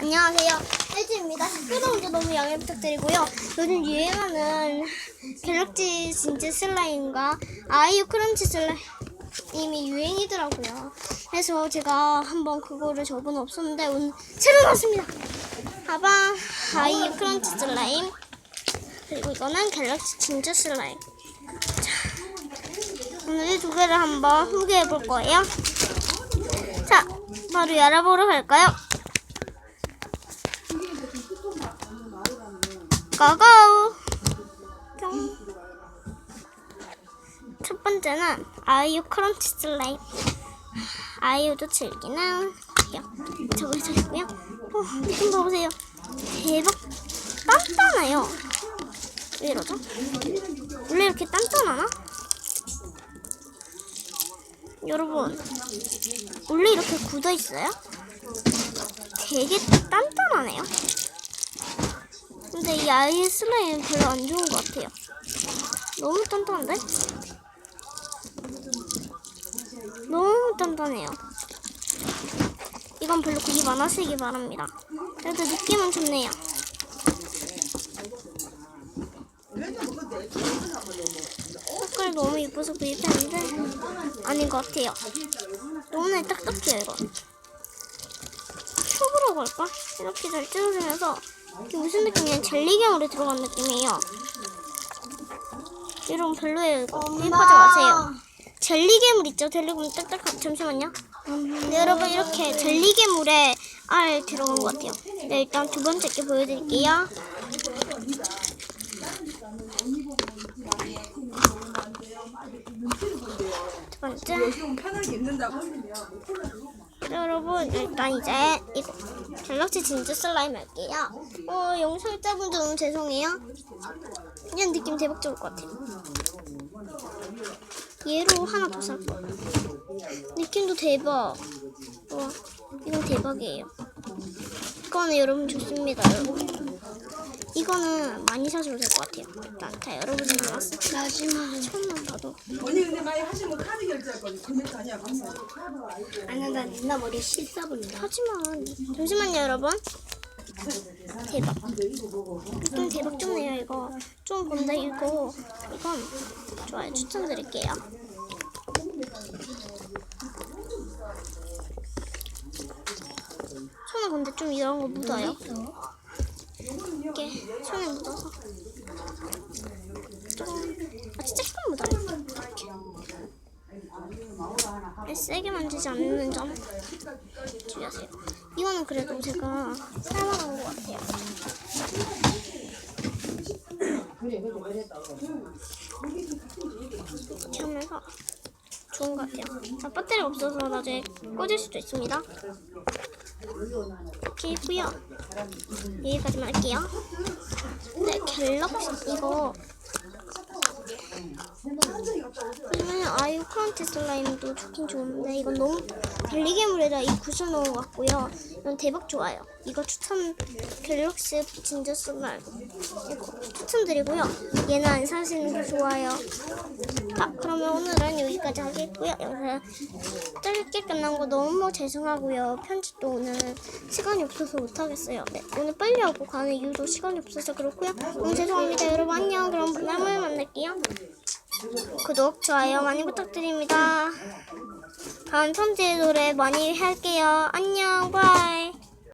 안녕하세요. 혜지입니다. 시끄러운데 너무 양해 부탁드리고요. 요즘 유행하는 갤럭시 진짜 슬라임과 아이유 크런치 슬라임이 유행이더라고요. 그래서 제가 한번 그거를 저번에 없었는데 오늘 새로 나왔습니다. 가방 아이유 크런치 슬라임 그리고 이거는 갤럭시 진짜 슬라임. 자, 오늘 이 두 개를 한번 소개해 볼 거예요. 자, 바로 열어보러 갈까요? 고고! 뿅. 첫 번째는 아이유 크런치 슬라임. 아이유도 즐기는. 저걸 저고요. 어, 느낌 봐보세요. 대박 단단해요. 왜 이러죠? 원래 이렇게 단단하나? 여러분, 원래 이렇게 굳어 있어요? 되게 단단하네요. 근데 이 아이의 슬라임 별로 안 좋은 것 같아요. 너무 단단한데? 너무 단단해요. 이건 별로 구입 안 하시기 바랍니다. 그래도 느낌은 좋네요. 색깔 너무 예뻐서 구입했는데 아닌 것 같아요. 너무나 딱딱해요 이거. 촉으로 걸까? 이렇게 잘 찢어지면서 이게 무슨 느낌이냐 젤리경으로 들어간 느낌이에요. 여러분 별로예요 이거. 구입하지 마세요. 젤리 괴물 있죠? 젤리 괴물 딱딱한 잠시만요. 네, 여러분 이렇게 젤리 괴물에 알 들어간 것 같아요. 네, 일단 두 번째 게 보여드릴게요. 두 번째. 여러분 일단 이제 이거 갤럭시 진짜 슬라임 할게요. 어 영상자분들 너무 죄송해요. 이런 느낌 대박 좋을 것 같아요. 얘로 하나 더 살 거예요. 느낌도 대박. 와 이건 대박이에요. 이거는 여러분 좋습니다 여러분. 이거는 많이 사셔도 될 것 같아요. 일단 다 열어보진 않았어요. 마지막 처음만 봐도. 언니 근데 많이 하시면 카드 결제할 거지. 금액 아니야 감사. 아니 나 누나 머리 씻어 본다 하지만 잠시만요 여러분 대박 좀 대박 좋네요 이거 좀 본다 이거 이건 좋아요 추천드릴게요 손에 근데 좀 이런 거 묻어요 이렇게 손에 묻어서 조금 아 진짜 조금 묻어요 이렇게 세게 만지지 않는 점 주의하세요. 이거는 그래도 제가 사용한 것 같아요. 이렇게 하면서 좋은 것 같아요. 자, 배터리가 없어서 나중에 꺼질 수도 있습니다. 이렇게 있고요. 여기까지만 할게요. 네, 갤럭시 이거 그러면 아이유 크런치 슬라임도 좋긴 좋은데 이건 너무 젤리괴물에다 이 쿠션 넣은 것 같고요. 이건 대박 좋아요. 이거 추천 갤럭시 진저 슬라임 이거 추천드리고요. 얘는 안 사시는 게 좋아요. 자 그러면 오늘은 여기까지 하겠고요. 영상 짧게 끝난 거 너무 죄송하고요. 편집도 오늘 시간이 없어서 못하겠어요. 네, 오늘 빨리 하고 가는 이유도 시간이 없어서 그렇고요. 너무 죄송합니다. 여러분 안녕. 그럼 다음에 만날게요. 구독, 좋아요 많이 부탁드립니다. 다음 천재의 노래 많이 할게요. 안녕, 바이.